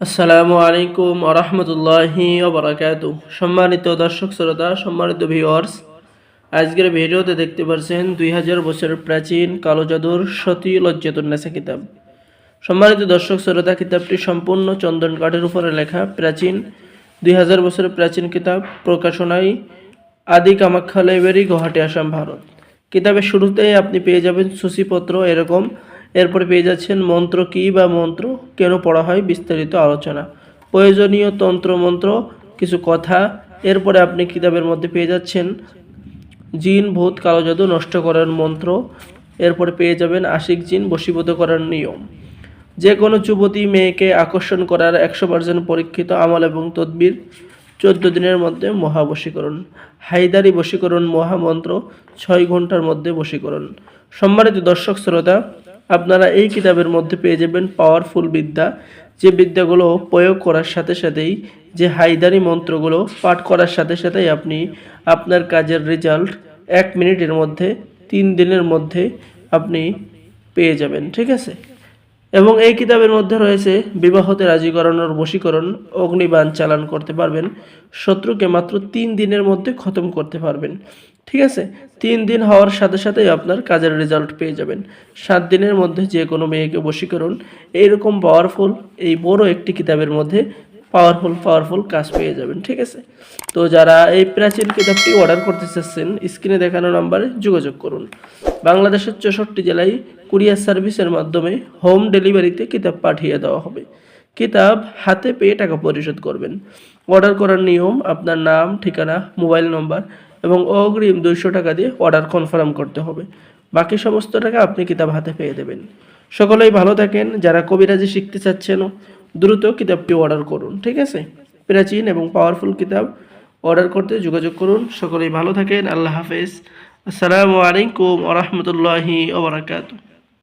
আসসালামু আলাইকুম আরহামতুল্লাহি ওবরাকাত সম্মানিত দর্শক শ্রোতা, সম্মানিত ভিউয়ার্স আজকের ভিডিওতে দেখতে পাচ্ছেন দুই হাজার বছরের প্রাচীন কালো জাদুর সতী লজ্জাতুন্নেসা কিতাব। সম্মানিত দর্শক শ্রোতা, কিতাবটি সম্পূর্ণ চন্দন কাঠের উপরে লেখা, প্রাচীন, দুই হাজার বছরের প্রাচীন কিতাব, প্রকাশনায় আদি কামাখ্যা লাইব্রেরি, গুয়াহাটি, আসাম, ভারত। কিতাবের শুরুতেই আপনি পেয়ে যাবেন সূচিপত্র এরকম এরপরে পেয়ে যাচ্ছেন মন্ত্র কী বা মন্ত্র? কেন পড়া হয়? বিস্তারিত আলোচনা। প্রয়োজনীয় তন্ত্র মন্ত্র, কিছু কথা। এরপরে আপনি কিতাবের মধ্যে পেয়ে যাচ্ছেন জিন, ভূত, কালো জাদু, নষ্ট করার মন্ত্র। এরপরে পেয়ে যাবেন আশিক জিন, বশীভূত করার নিয়ম। যে কোনো যুবতী মেয়েকে আকর্ষণ করার একশো পার্সেন্ট পরীক্ষিত আমল এবং তদবির চোদ্দ দিনের মধ্যে মহাবশীকরণ। হাইদারি বশীকরণ মহামন্ত্র, ছয় ঘণ্টার মধ্যে বশীকরণ। সম্মানিত দর্শক, শ্রোতা আপনারা এই কিতাবের মধ্যে পেয়ে যাবেন পাওয়ারফুল বিদ্যা। যে বিদ্যাগুলো প্রয়োগ করার সাথে সাথেই, যে হাইদারি মন্ত্রগুলো পাঠ করার সাথে সাথেই আপনি আপনার কাজের রেজাল্ট এক মিনিটের মধ্যে, তিন দিনের মধ্যে আপনি পেয়ে যাবেন, ঠিক আছে? এবং এই কিতাবের মধ্যে রয়েছে বিবাহতে রাজি করানোর বশীকরণ, অগ্নিবাণ চালান করতে পারবেন, শত্রুকে মাত্র তিন দিনের মধ্যে খতম করতে পারবেন। ঠিক আছে? তিন দিন হওয়ার সাথে সাথেই আপনার কাজের রেজাল্ট পেয়ে যাবেন। সাত দিনের মধ্যে যে কোনো মেয়েকে বশীকরণ। এইরকম পাওয়ারফুল এই বড় একটি কিতাবের মধ্যে পাওয়ারফুল পাওয়ারফুল কাজ পেয়ে যাবেন, ঠিক আছে? তো যারা এই প্রাচীন কিতাবটি অর্ডার করতে চাচ্ছেন স্ক্রিনে দেখানো নাম্বারে যোগাযোগ করুন। বাংলাদেশের চৌষট্টি জেলায় কুরিয়ার সার্ভিসের মাধ্যমে হোম ডেলিভারিতে কিতাব পাঠিয়ে দেওয়া হবে। কিতাব হাতে পেয়ে টাকা পরিশোধ করবেন। অর্ডার করার নিয়ম, আপনার নাম, ঠিকানা মোবাইল নম্বর এবং অগ্রিম দুইশো টাকা দিয়ে অর্ডার কনফার্ম করতে হবে। বাকি সমস্ত টাকা আপনি কিতাব হাতে পেয়ে দেবেন। সকলেই ভালো থাকেন। যারা কবিরাজি শিখতে চাচ্ছেন, দ্রুত কিতাবটি অর্ডার করুন, ঠিক আছে? প্রাচীন এবং পাওয়ারফুল কিতাব অর্ডার করতে যোগাযোগ করুন। সকলেই ভালো থাকেন। আল্লাহ হাফেজ। আসসালামু আলাইকুম আ রহমতুল্লাহি ওবরাকাতু